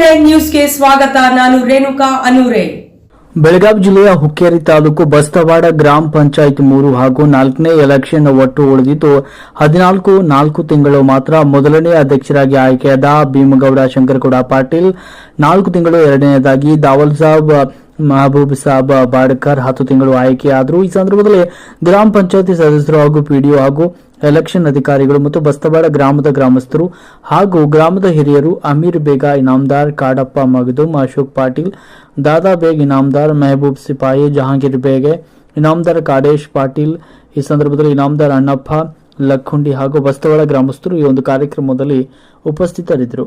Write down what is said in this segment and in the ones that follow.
Nine ನ್ಯೂಸ್ಗೆ ಸ್ವಾಗತ. ನಾನು ರೇಣುಕಾ ಅನೂರೆ. ಬೆಳಗಾವಿ ಜಿಲ್ಲೆಯ ಹುಕ್ಕೇರಿ ತಾಲೂಕು ಬಸ್ತವಾಡ ಗ್ರಾಮ ಪಂಚಾಯತ್ ಮೂರು ಹಾಗೂ ನಾಲ್ಕನೇ ಎಲೆಕ್ಷನ್ ಒಟ್ಟು ಉಳಿದಿದ್ದು, ಹದಿನಾಲ್ಕು, ನಾಲ್ಕು ತಿಂಗಳು ಮಾತ್ರ ಮೊದಲನೇ ಅಧ್ಯಕ್ಷರಾಗಿ ಆಯ್ಕೆಯಾದ ಭೀಮಗೌಡ ಶಂಕರಗೌಡ ಪಾಟೀಲ್, ನಾಲ್ಕು ತಿಂಗಳು ಎರಡನೇದಾಗಿ ದಾವಲ್ ಸಾಬ್, ಮಹಬೂಬ್ ಸಾಬ್ ಬಾಡ್ಕರ್ ಹತ್ತು ತಿಂಗಳು ಆಯ್ಕೆಯಾದರು. ಈ ಸಂದರ್ಭದಲ್ಲಿ ಗ್ರಾಮ ಪಂಚಾಯತಿ ಸದಸ್ಯರು ಹಾಗೂ ಪಿಡಿಒ ಹಾಗೂ ಎಲೆಕ್ಷನ್ ಅಧಿಕಾರಿಗಳು ಮತ್ತು ಬಸ್ತವಾಡ ಗ್ರಾಮದ ಗ್ರಾಮಸ್ಥರು ಹಾಗೂ ಗ್ರಾಮದ ಹಿರಿಯರು ಅಮೀರ್ ಬೇಗ ಇನಾಮದಾರ್ ಕಾಡಪ್ಪ ಮಗದು ಅಶೋಕ್ ಪಾಟೀಲ್ ದಾದಾ ಬೇಗ್ ಇನಾಮದಾರ್ ಮೆಹಬೂಬ್ ಸಿಪಾಯಿ ಜಹಾಂಗೀರ್ ಬೇಗೆ ಇನಾಮದಾರ್ ಕಾಡೇಶ್ ಪಾಟೀಲ್ ಈ ಸಂದರ್ಭದಲ್ಲಿ ಇನಾಮದಾರ್ ಅಣ್ಣಪ್ಪ ಲಕ್ಕುಂಡಿ ಹಾಗೂ ಬಸ್ತವಾಡ ಗ್ರಾಮಸ್ಥರು ಈ ಒಂದು ಕಾರ್ಯಕ್ರಮದಲ್ಲಿ ಉಪಸ್ಥಿತರಿದ್ದರು.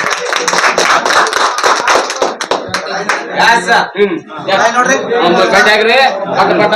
ನೋಡ್ರ. ಒಂದು ಆಗ್ರಿ ಪಟ ಪಟ.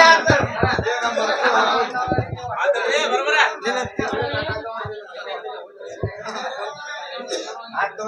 Hey,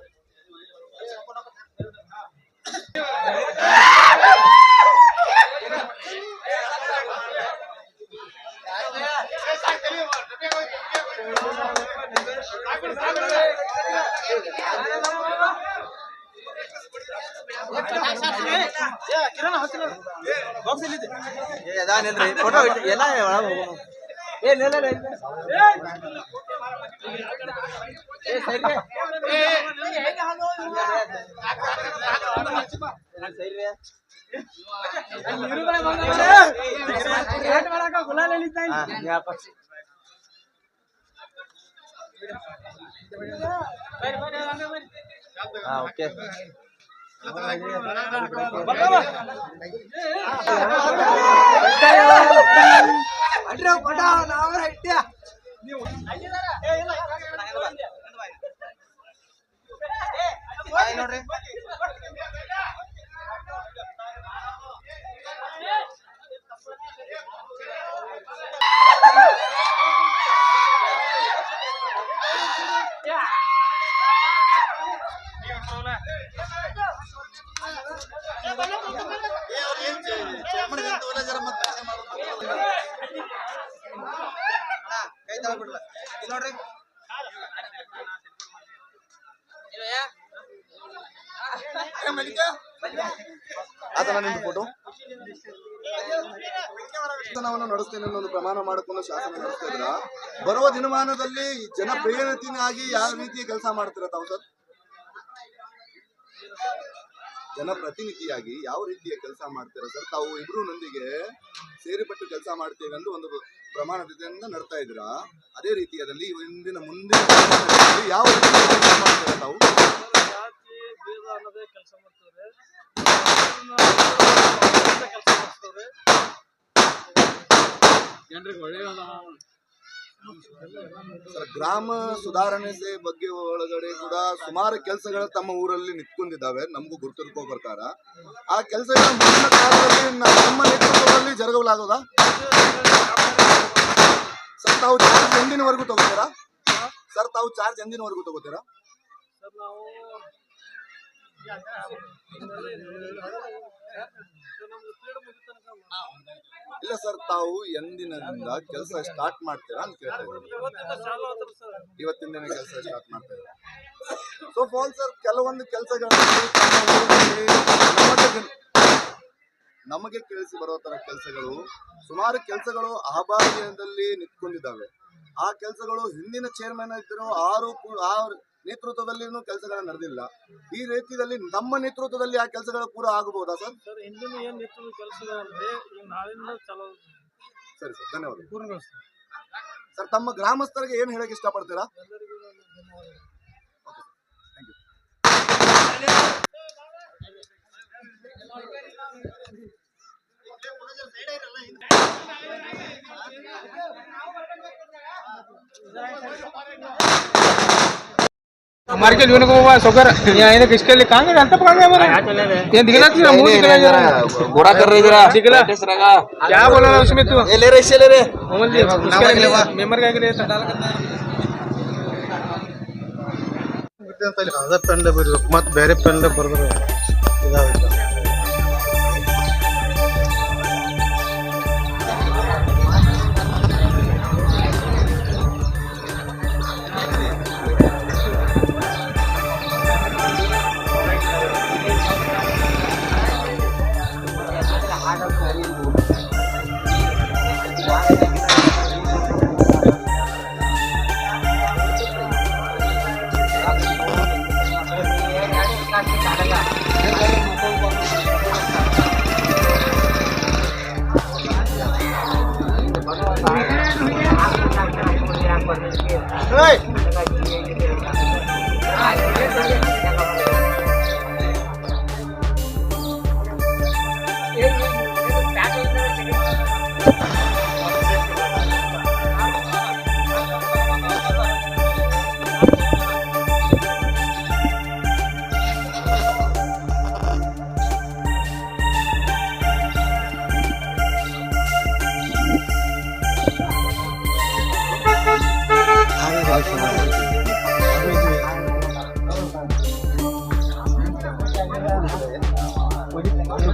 ಫೋಟೋ ಎಲ್ಲ ಏ ನೆಲ ಸೈಡ್ ಓಕೆ ನೋಡ್ರಿ ಆತನ ನಿಂದು ಫೋಟೋ ಶಾಸನವನ್ನು ನಡೆಸ್ತೇನೆ ಅನ್ನೋ ಒಂದು ಪ್ರಮಾಣ ಮಾಡಿಕೊಂಡು ಶಾಸನ ನಡೆಸ್ತಾ ಇದ್ರ ಬರುವ ದಿನಮಾನದಲ್ಲಿ ಜನಪ್ರಿಯತಿನಾಗಿ ಯಾವ ರೀತಿ ಕೆಲಸ ಮಾಡ್ತೀರ ತಾವು ಸರ್? ಜನಪ್ರತಿನಿಧಿಯಾಗಿ ಯಾವ ರೀತಿಯ ಕೆಲಸ ಮಾಡ್ತೀರಾ ಸರ್? ತಾವು ಇಬ್ರು ನೊಂದಿಗೆ ಸೇರಿಪಟ್ಟು ಕೆಲಸ ಮಾಡ್ತೇವೆ ಎಂದು ಒಂದು ಪ್ರಮಾಣದಿಂದ ನಡ್ತಾ ಇದ್ದೀರಾ? ಅದೇ ರೀತಿಯಾದಲ್ಲಿ ಇಂದಿನ ಮುಂದಿನ ದಿನಗಳಲ್ಲಿ ಯಾವ ರೀತಿ ಕೆಲಸ ಮಾಡ್ತೀರಾ ತಾವು ಜಾತಿ ಭೇದ ಅನ್ನೋದೇ ಕೆಲಸ ಮಾಡ್ತಾರೆ ಕೆಲಸ ಮಾಡಿಸ್ತವ್ರೆ ಗ್ರಾಮ ಸುಧಾರಣೆ ಬಗ್ಗೆ ಒಳಗಡೆ ಕೂಡ ಸುಮಾರು ಕೆಲಸಗಳು ತಮ್ಮ ಊರಲ್ಲಿ ನಿಂತ್ಕೊಂಡಿದ್ದಾವೆ, ನಮಗೂ ಗುರುತಿರ್ಕೋ ಬರ್ತಾರ ಆ ನ- ನಮ್ಮ ನೇತೃತ್ವದಲ್ಲಿ ಜರುಗಲಾಗೋದಾ? ಸರ್, ತಾವು ಚಾರ್ಜ್ ಎಂದಿನವರೆಗೂ ತಗೋತೀರಾ? ಸರ್, ತಾವು ಚಾರ್ಜ್ ಎಂದಿನವರೆಗೂ ತಗೋತೀರಾ? ಇಲ್ಲ ಸರ್, ತಾವು ಎಂದಿನಿಂದ ಕೆಲಸ ಸ್ಟಾರ್ಟ್ ಮಾಡ್ತೀರಾ ಅಂತ ಕೇಳ್ತಾ ಇವತ್ತಿಂದ ಇವತ್ತಿನ ದಿನ ಕೆಲಸ ಸ್ಟಾರ್ಟ್ ಮಾಡ್ತಾ ಇದ್ದಾರೆ ಸೊ ಫೋನ್ ಸರ್ ಕೆಲವೊಂದು ಕೆಲಸಗಳಲ್ಲಿ ನಮಗೆ ಕೇಳಿಸಿ ಬರೋ ತರ ಕೆಲಸಗಳು, ಸುಮಾರು ಕೆಲಸಗಳು ಅಹಬಾರ್ಯದಲ್ಲಿ ನಿಂತ್ಕೊಂಡಿದ್ದಾವೆ. ಆ ಕೆಲಸಗಳು ಹಿಂದಿನ ಚೇರ್ಮನ್ ಇದ್ದರು ಆರು ಆ ನೇತೃತ್ವದಲ್ಲಿ ಕೆಲಸಗಳು ನಡೆದಿಲ್ಲ. ಈ ರೀತಿಯಲ್ಲಿ ನಮ್ಮ ನೇತೃತ್ವದಲ್ಲಿ ಆ ಕೆಲಸಗಳು ಪೂರ ಆಗಬಹುದಾ ಸರ್? ಸರ್ ಹಿಂದಿನ ಏನು ನೇತೃತ್ವ ಕೆಲಸಗಳಂದ್ರೆ ಈಗ ನಾಳಿಂದ ಚಾಲು ಸರಿ ಸರ್ ಧನ್ಯವಾದ ಸರ್ ತಮ್ಮ ಗ್ರಾಮಸ್ಥರಿಗೆ ಏನು ಹೇಳಕ್ಕೆ ಇಷ್ಟಪಡ್ತೀರಾ? ಧನ್ಯವಾದ ಥ್ಯಾಂಕ್ ಯು मार्केट घेऊन नको बाबा सोकर याने किसके लिए कहां गए तब कहां गए हमारे ये दिखला तुझे मुंह दिखला जरा घोड़ा कर रही जरा दिखला प्रैक्टिस रहा क्या बोला रहा उसमें तू ये ले रहे इससे ले रहे मोहम्मद जी उसके लिए मेंबर का के लिए डाल करना ಅದ ಪೆನ್ಲೆ ಬರೀಬೇಕು ಮತ್ತೆ ಬೇರೆ ಪೆನ್ಲೆ ಬರೆದ್ರೆ 哎。